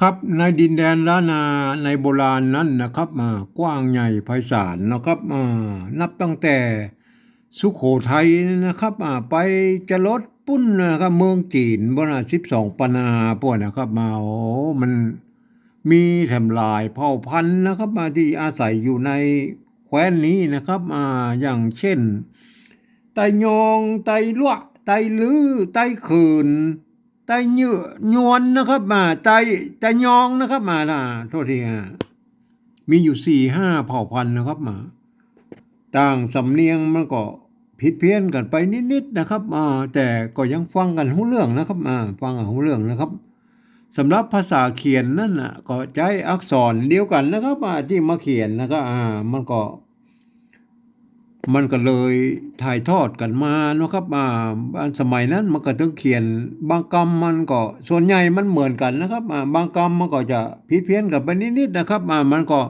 ครับในดินแดนล้านนาในโบราณนั้นนะครับมากว้างใหญ่ไพศาลนะครับมานับตั้งแต่สุโขทัยนะครับมาไปจะลดปุ้นนะครับเมืองจีนบนาสิบสองปนาพวกนะครับมาโอ้มันมีแถมหลายเผ่าพันธุ์นะครับมาที่อาศัยอยู่ในแคว้นนี้นะครับมาอย่างเช่น ไตยองไตลวะไตลือไตขืน ไตเยื่อยวนนะครับมาไตไตยองนะครับมาล่ะโทษทีฮะมีอยู่สี่ห้าเผ่าพันธุ์นะครับมาต่างสำเนียงมันก็ผิดเพี้ยนกันไปนิดๆนะครับมาแต่ก็ยังฟังกันหูเรื่องนะครับมาฟังกันหูเรื่องนะครับสำหรับภาษาเขียนนั่นน่ะก็ใช้อักษรเดียวกันนะครับมาที่มาเขียนนะครับอ่ามันก็ มันก็เลยถ่ายทอดกันมาเนาะครับมาอันสมัยนั้นมันก็ต้องเขียนบางกรรมมันก็ส่วนใหญ่มันเหมือนกันนะครับมาบางกรรมมันก็จะผิดเพี้ยนกันไปนิดๆนะครับมามันก็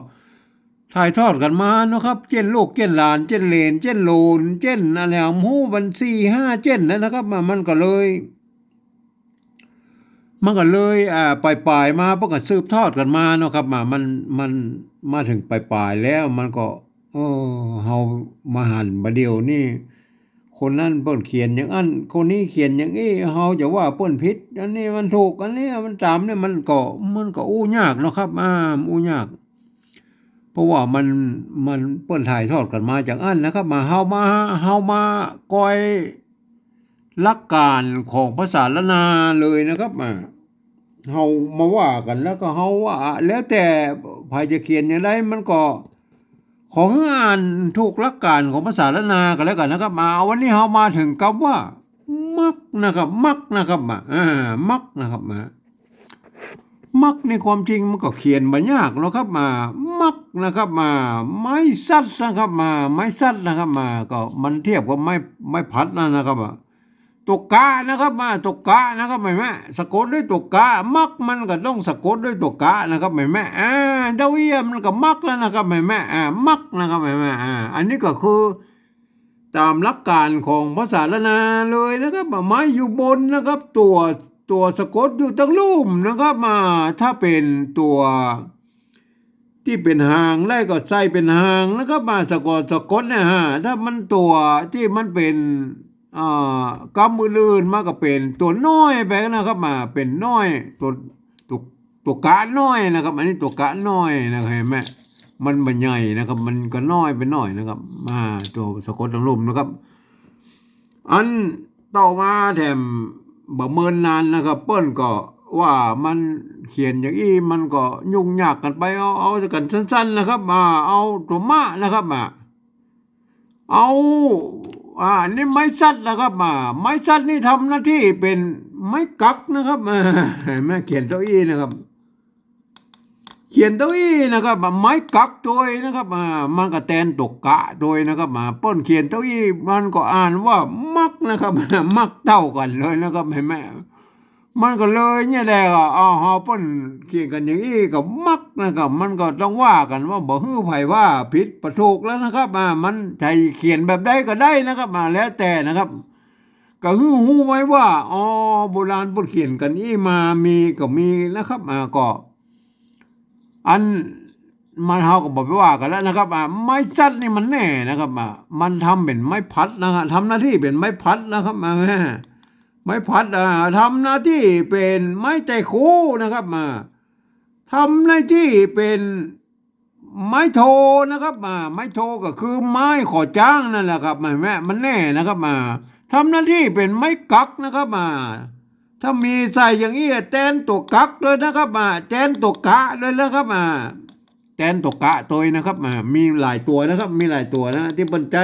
ถ่ายทอดกันมาเนาะครับ เจ้นลูกเจ้นหลาน เจ้นเลน เจ้นโลน เจ้นอะไรอะหมูบันสี่ห้าเจ้นนะครับมันก็เลย มันก็เลยอ่าปลายๆมาเพราะก็สืบทอดกันมาเนาะครับมามันมันมาถึงปลายๆแล้วมันก็ เออเฮามาหันมาเดียวนี่ คนนั้นเปิ้นเขียนอย่างอันคนนี้เขียนอย่างนี้เฮาจะว่าเปิ้นผิดอันนี้มันถูกอันนี้มันตามเนี่ยมันก็มันก็อู้ยากเนาะครับอ่าอู้ยากเพราะว่ามันมันเปิ้นถ่ายทอดกันมาจากอันนะครับ มาเฮามาเฮามาก้อยลักการของภาษาละนาเลยนะครับมาเฮามาว่ากันแล้วก็เฮาว่าแล้วแต่ใครจะเขียนอย่างไรมันก็ ของอ่านถูกลักการของภาษาละนากันแล้วกันนะครับ มาวันนี้เฮามาถึงคำว่า มักนะครับ มักนะครับมาอ่ามักนะครับมามักในความจริงมันก็เขียนมายากแล้วครับมา มักนะครับมา ไม้สัดนะครับมา ไม้สัดนะครับมา ก็มันเทียบกับไม้ไม้พัดนะนะครับมา ตัวกานะครับมาตัวกานะครับแม่แม่สะกดด้วยตัวกามักมันก็ต้องสะกดด้วยตัวกานะครับแม่แม่อ่าเจ้าเอี้ยมันก็มักแล้วนะครับแม่แม่อ่ามักนะครับแม่แม่อ่าอันนี้ก็คือ ตามหลักการของภาษาละนาเลยนะครับไม้อยู่บนนะครับ ตัวตัวสะกดอยู่ตั้งลุ่มนะครับมาถ้าเป็นตัวที่เป็นหางไล่ก็ใส่เป็นหางนะครับมาสะกดสะกดเนี่ยฮะถ้ามันตัวที่มันเป็น อ่ากำมือลื่นมากก็เป็นตัวน้อยไปนะครับมาเป็นน้อยตัวตัวตัวกะน้อยนะครับ อันนี้ตัวกะน้อยนะครับเห็นไหมมันมันใหญ่นะครับ มันก็น้อยไปหน่อยนะครับ มาตัวสะกดทั้งลุ่มนะครับ อันต่อมาแถมบ่เมินนานนะครับ เปิ้นก็ว่ามันเขียนอย่างอี้มันก็ยุ่งยากกันไปเอาเอาสักกันสั้น ๆนะครับ มาเอาตัวมะนะครับมาเอา อ่านี่ไม้สัดนะครับมาไม้สัดนี่ทำหน้าที่เป็นไม้กักนะครับแม่เขียนเก้าอี้นะครับ เขียนเก้าอี้นะครับไม้กักตัวนะครับมามันก็แตนตกกะโดยนะครับมาป้นเขียนเก้าอี้มันก็อ่านว่ามักนะครับ มักเท่ากันเลยนะครับเห็นไหม มันก็เลยเนี่ยแหละก็เอาเฮาป้นเขียนกันอย่างนี้ก็มักนะครับ มันก็ต้องว่ากันว่าบ่ฮื้อไผว่าผิดประถูกแล้วนะครับมามันใครเขียนแบบใดก็ได้นะครับ มาแล้วแต่นะครับก็ฮื้อฮู้ไว้ว่าอ๋อโบราณพิ่นเขียนกันอี้มามีก็มีนะครับมาก็ อันมันเฮาก็บอกไปว่ากันแล้วนะครับอ่าไม้จัดนี่มันแน่นะครับอ่ามันทำเป็นไม้พัดนะครับทำหน้าที่เป็นไม้พัดนะครับมา ไม้พัดอ่าทำหน้าที่เป็นไม้ใจคู่นะครับมาทำหน้าที่เป็นไม้โทนะครับมาไม้โทก็คือไม้ขอจ้างนั่นแหละครับแม่แม่มันแน่นะครับมาทำหน้าที่เป็นไม้กักนะครับมา ถ้ามีใส่อย่างนี้แตนตัวกักด้วยนะครับมาแตนตัวกะด้วยนะครับมาแตนตัวกะตัวนะครับมามีหลายตัวนะครับ มีหลายตัวนะที่บนใจ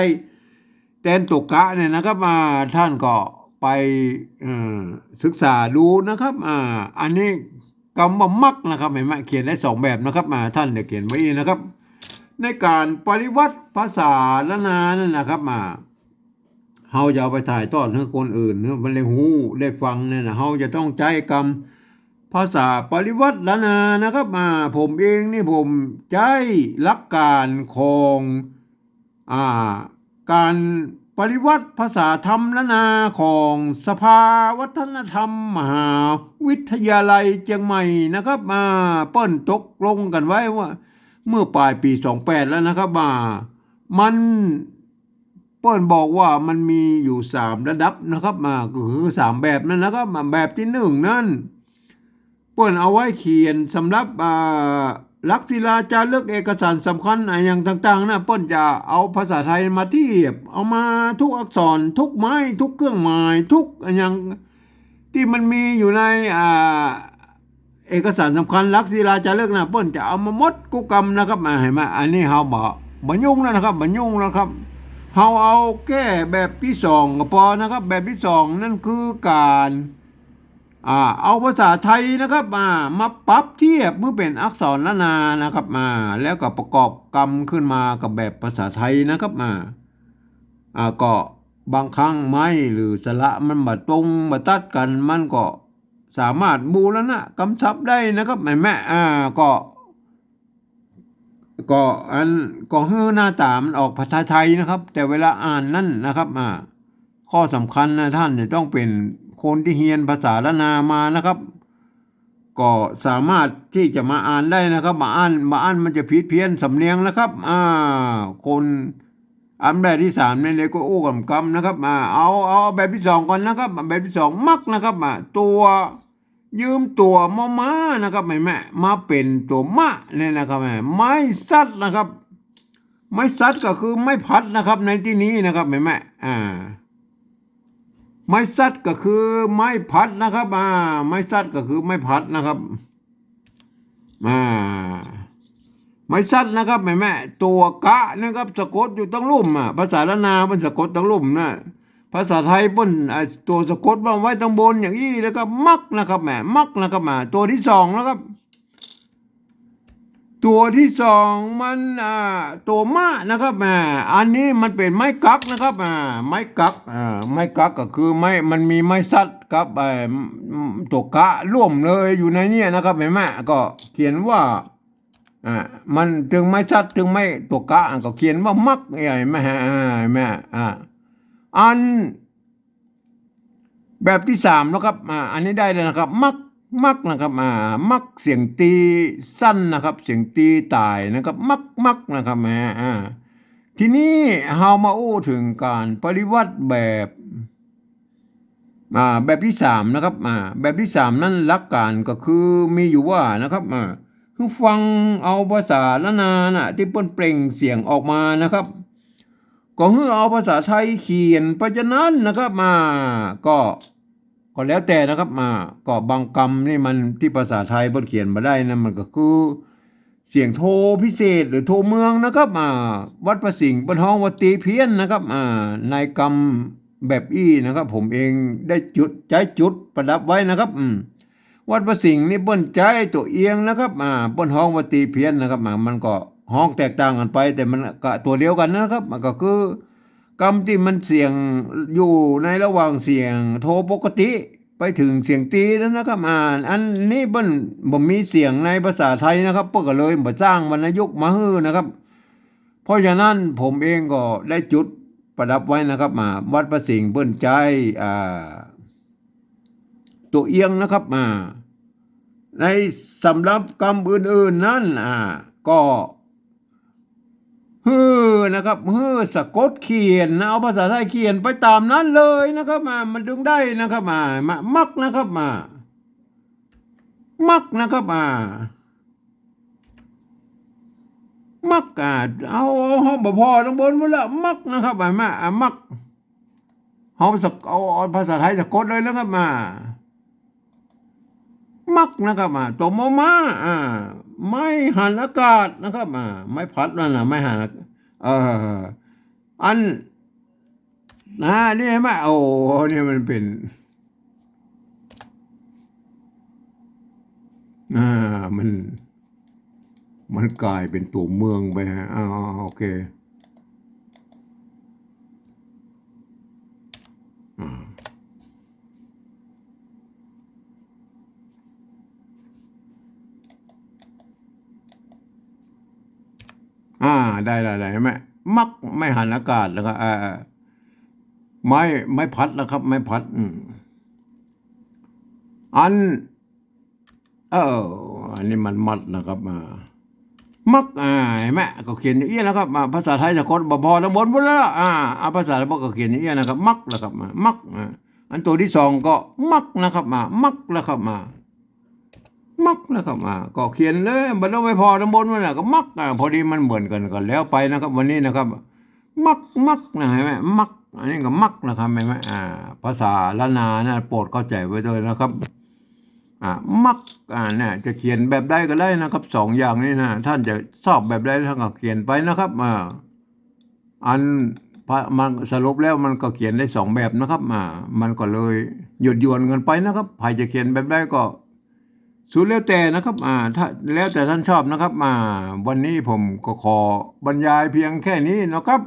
แตนตัวกะเนี่ยนะครับมาท่านก็ ไปศึกษาดูนะครับอ่าอันนี้กำว่ามักนะครับเห็นไหมเขียนได้สองแบบนะครับมาท่านเดี๋ยวเขียนไว้นะครับ ในการปริวัติภาษาละนานั่นนะครับมาเฮาจะเอาไปถ่ายทอดให้คนอื่นเพื่อมันได้หูได้ฟังเนี่ยนะเฮาจะต้องใจกรรมภาษาปริวัติละนานะครับมาผมเองนี่ผมใจหลักการของอ่าการ ปริวัติภาษาธรรมละนาของสภาวัฒนธรรมมหาวิทยาลัยเชียงใหม่นะครับมาเปิ้นตกลงกันไว้ว่า เมื่อปลายปี 28 แล้วนะครับมามันเปิ้นบอกว่ามันมีอยู่สามระดับนะครับมาก็คือสามแบบนั้นนะครับมาแบบที่หนึ่งนั่นเปิ้นเอาไว้เขียนสำหรับอ่า ลักษิลาจารึกเอกสารสำคัญอะไรอย่างต่างๆนะป้นจะเอาภาษาไทยมาเทียบ เอามาทุกอักษรทุกไม้ทุกเครื่องหมายทุกอย่างที่มันมีอยู่ในอ่าเอกสารสำคัญลักษิลาจารึกนะป้นจะเอามาหมดกุกรรมนะครับมาเห็นไหมอันนี้เฮาบ่บ่ยุ่งแล้วนะครับบ่ยุ่งแล้วครับเฮาเอาแก้แบบที่สองก็พอนะครับ แบบที่สองนั่นคือการ อ่าเอาภาษาไทยนะครับมามาปรับเทียบเมื่อเป็นอักษรละนานะครับมาแล้วก็ประกอบกรรมขึ้นมากับแบบภาษาไทยนะครับมาอ่าก็บางครั้งไม่หรือสระมันมาตรงมาตัดกันมันก็สามารถบูรณะกำชับได้นะครับแม่แม่อ่าก็ก็อันก็เฮือหน้าตามันออกภาษาไทยนะครับ แต่เวลาอ่านนั่นนะครับอ่าข้อสำคัญนะท่านจะต้องเป็น คนที่เฮียนภาษาละนามานะครับ ก็สามารถที่จะมาอ่านได้นะครับ มาอ่านมาอ่านมันจะผิดเพี้ยนสำเนียงนะครับ อ่า คนอันแบบที่สามเนี่ยเลยก็โอ้กำกำนะครับมาเอาเอาแบบที่สองก่อนนะครับ แบบที่สองมักนะครับมาตัวยืมตัวมอม้านะครับแม่แม่มาเป็นตัวมะเนี่ยนะครับแม่ไม้ซัดนะครับ ไม้ซัดก็คือไม้พัดนะครับ ในที่นี้นะครับแม่แม่อ่า ไม้ซัดก็คือไม้พัดนะครับอ่าไม้ซัดก็คือไม้พัดนะครับอ่าไม้ซัดนะครับแม่แม่ตัวกะนะครับสะกดอยู่ตั้งลุ่มอะภาษาละนาเป็นสะกดตั้งลุ่มนะภาษาไทยเป็นตัวสะกดว่าไว้ตั้งบนอย่างนี้แล้วก็มักนะครับแม่มักนะครับมาตัวที่สองนะครับ ตัวที่สองมันอ่าตัวมะนะครับอ่าอันนี้มันเป็นไม้กักนะครับอ่าไม้กักอ่าไม้กักก็คือไม้มันมีไม้สัดกับไอ้ตัวกะร่วมเลยอยู่ในนี้นะครับเห็นไหมก็เขียนว่าอ่ามันถึงไม้สัดถึงไม้ตัวกะก็เขียนว่ามักใหญ่ไหมฮะอ่อ่าอัน แบบที่สามนะครับอ่าอันนี้ได้เลยนะครับ มัก มักนะครับอ่ามักเสียงตีสั้นนะครับ เสียงตีตายนะครับ มักมักนะครับแม่อ่าทีนี้เฮามาอู้ถึงการปฏิวัติแบบอ่าแบบที่สามนะครับอ่าแบบที่สามนั่นหลักการก็คือมีอยู่ว่านะครับอ่าคือฟังเอาภาษาละนาน่ะที่เปิ้นเปล่งเสียงออกมานะครับ ก็คือเอาภาษาไทยเขียนไปจะนั้นนะครับมาก็ ก็แล้วแต่นะครับมาก็บางกรรมนี่มันที่ภาษาไทยบนเขียนมาได้นะมันก็คือเสียงโทพิเศษหรือโทเมืองนะครับมาวัดประสิงห์บนห้องวัดตีเพี้ยนนะครับอ่าในกรรมแบบอี้นะครับ ผมเองได้จุดใจจุดประดับไว้นะครับอืมวัดประสิงห์นี่บนใจตัวเอียงนะครับอ่าบนห้องวัดตีเพี้ยนนะครับอ่ามันก็ห้องแตกต่างกันไป แต่มันก็ตัวเดียวกันนะครับ มันก็คือ กรรมที่มันเสียงอยู่ในระหว่างเสียงโทปกติไปถึงเสียงตีแล้วนะครับอ่านอันนี้บ่นบ่มีเสียงในภาษาไทยนะครับเพื่อก็เลยบ่จ้างวรรณยุกต์มาฮื้อนะครับ เพราะฉะนั้นผมเองก็ได้จุดประดับไว้นะครับมาวัดประสิงห์เปิ้นใจอ่าตัวเอียงนะครับมาในสำหรับกรรมอื่นๆนั้นอ่าก็ ฮือนะครับฮือสะกดเขียนนะเอาภาษาไทยเขียนไปตามนั้นเลยนะครับมามันถึงได้นะครับมามามักนะครับมา มักนะครับมามักอะเอาเอาห้องบ่พอทั้งบนหมดละมักนะครับมามาอะมักเอาสะเอาภาษาไทยสะกดเลยนะครับมา มักนะครับมาตัวมอมาอ่าไม่หันอากาศนะครับอ่าไม่พัดนั่นนะไม่หันอากาศเอออันนะนี่เห็นไหมโอ้เนี่ยมันเป็นอ่ามัน มันกลายเป็นตัวเมืองไปฮะอ่าโอเค อ่า ได้ได้ได้เห็นไหมมักไม่หันอากาศแล้วก็อ่าไม้ไม้พัดนะครับ ไม้พัดอัน เอออันนี้มันมัดนะครับมามักอ่าเห็นไหมก็เขียนอย่างนี้นะครับมาภาษาไทยสะกดบพอทั้งบนหมดแล้วอ่าอาภาษาไทยก็เขียนอย่างนี้นะครับ มักนะครับมามักอันตัวที่สองก็มักนะครับมา มักนะครับมา มักนะครับมาก็เขียนเลยมันต้องไม่พอทั้งบนมันน่ะก็มักอ่าพอดีมันเหมือนกันกันแล้วไปนะครับ วันนี้นะครับ มักมักนะเห็นไหมมัก อันนี้ก็มักนะครับเห็นไหมอ่า ภาษาละนานะโปรดเข้าใจไว้ด้วยนะครับอ่ามักอ่าเนี่ยจะเขียนแบบใดก็ได้นะครับสองอย่างนี้นะท่านจะชอบแบบใดท่านก็เขียนไปนะครับอ่าอันพระมันสรุปแล้วมันก็เขียนได้สองแบบนะครับอ่ามันก็เลยหยุดยวนกันไปนะครับใครจะเขียนแบบใดก็ สุดแล้วแต่นะครับอ่าถ้าแล้วแต่ท่านชอบนะครับอ่าวันนี้ผมก็ขอบรรยายเพียงแค่นี้นะครับ